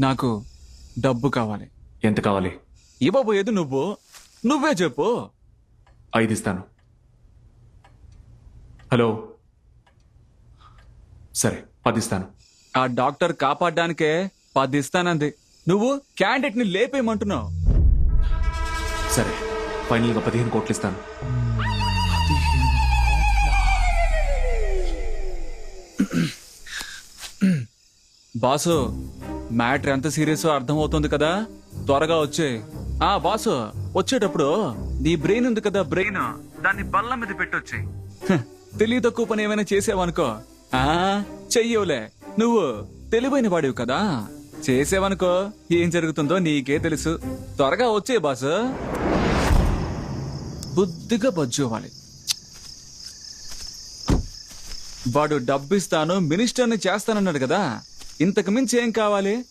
నాకు డబ్బు కావాలి. ఎంత కావాలి? ఇవ్వబోయేది నువ్వు? నువ్వే చెప్పు. ఐదు ఇస్తాను. హలో? సరే పది ఇస్తాను. ఆ డాక్టర్ కాపాడడానికే పది ఇస్తానంది. నువ్వు క్యాండిడేట్ని లేపేయమంటున్నావు. సరే ఫైనల్గా పదిహేను కోట్లు ఇస్తాను. బాసు మ్యాటర్ ఎంత సీరియస్ అర్థమవుతుంది కదా? త్వరగా వచ్చే. ఆ బాసు వచ్చేటప్పుడు నీ బ్రెయిన్ ఉంది కదా బ్రెయిన్? దాన్ని బల్ల మీద పెట్టొచ్చి తెలివి తక్కువ పని ఏమైనా చేసావనుకో. ఆ చెయ్యవులే నువ్వు తెలివైన వాడివి కదా? చేసావనుకో. ఏం జరుగుతుందో నీకే తెలుసు. త్వరగా వచ్చే బాసు. బుద్ధిగా బజ్జోవాలి వాడు డబ్బిస్తాను మినిస్టర్ని చేస్తానన్నాడు కదా? ఇంతకు మించి ఏం కావాలి?